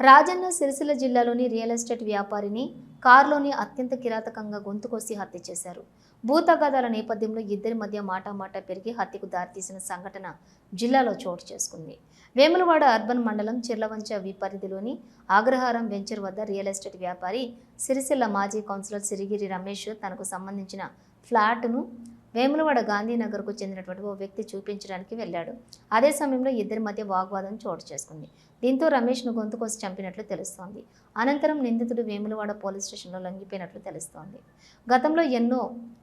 రాజన్న సిరిసిల్ల జిల్లాలోని real estate వ్యాపారిని కారులోని అత్యంత కిరాతకంగా గొంతుకొసి హత్య చేశారు. భూతగాదాల నేపథ్యంలో ఇద్దరి మధ్య మాటామాట పెరిగి హత్యకు దారితీసిన సంఘటన జిల్లాలో చోటు చేసుకుంది. వేములవాడ అర్బన్ మండలం చిర్లవంచ విపరిధిలోని ఆగ్రహారం వెంచర్ వద్ద రియల్ ఎస్టేట్ వ్యాపారి సిరిసిల్ల మాజీ కౌన్సిలర్ సిరిగిరి రమేష్ తనకు సంబంధించిన ఫ్లాట్ను వేములవాడ గాంధీనగర్కు చెందినటువంటి ఓ వ్యక్తి చూపించడానికి వెళ్ళాడు. అదే సమయంలో ఇద్దరి మధ్య వాగ్వాదం చోటు చేసుకుంది. దీంతో రమేష్ను గొంతు కోసి చంపినట్లు తెలుస్తోంది. అనంతరం నిందితుడు వేములవాడ పోలీస్ స్టేషన్లో లొంగిపోయినట్లు తెలుస్తోంది. గతంలో ఎన్నో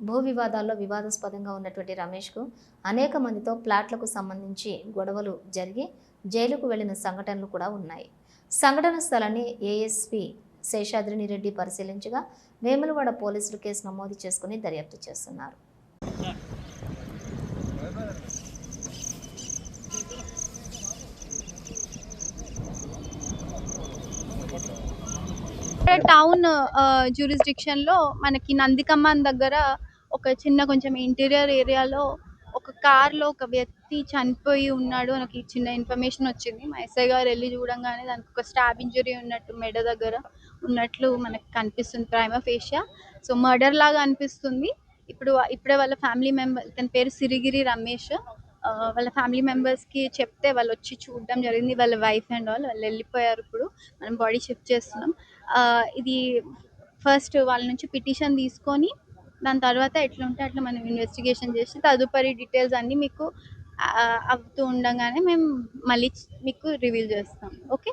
భూ వివాదాల్లో వివాదాస్పదంగా ఉన్నటువంటి రమేష్కు అనేక మందితో ప్లాట్లకు సంబంధించి గొడవలు జరిగి జైలుకు వెళ్ళిన సంఘటనలు కూడా ఉన్నాయి. సంఘటన స్థలాన్ని ఏఎస్పీ శేషాద్రిని రెడ్డి పరిశీలించగా వేములవాడ పోలీసులు కేసు నమోదు చేసుకుని దర్యాప్తు చేస్తున్నారు. టౌన్ జ్యూరిస్డిక్షన్లో uh, మనకి నందికమ్మన్ దగ్గర ఒక చిన్న కొంచెం ఇంటీరియర్ ఏరియాలో ఒక కార్లో ఒక వ్యక్తి చనిపోయి ఉన్నాడు నాకు చిన్న ఇన్ఫర్మేషన్ వచ్చింది. మా ఎస్ఐ గారు వెళ్ళి చూడంగానే దానికి ఒక స్టాబ్ ఇంజరీ ఉన్నట్టు మెడ దగ్గర ఉన్నట్లు మనకు కనిపిస్తుంది ప్రైమ ఫేషియా సో మర్డర్ లాగా అనిపిస్తుంది. ఇప్పుడు ఇప్పుడే వాళ్ళ ఫ్యామిలీ మెంబర్ తన పేరు సిరిగిరి రమేష్. ఆ, వాళ్ళ ఫ్యామిలీ మెంబర్స్కి చెప్తే వాళ్ళు వచ్చి చూడడం జరిగింది. వాళ్ళ వైఫ్ అండ్ ఆల్ వాళ్ళు వెళ్ళిపోయారు ఇప్పుడు. మనం బాడీ షిఫ్ట్ చేస్తున్నాం. ఇది ఫస్ట్ వాళ్ళ నుంచి పిటిషన్ తీసుకొని దాని తర్వాత ఎట్లా ఉంటే అట్లా మనం ఇన్వెస్టిగేషన్ చేసి తదుపరి డీటెయిల్స్ అన్నీ మీకు అవుతూ ఉండగానే మేము మళ్ళీ మీకు రివీల్ చేస్తాం. ఓకే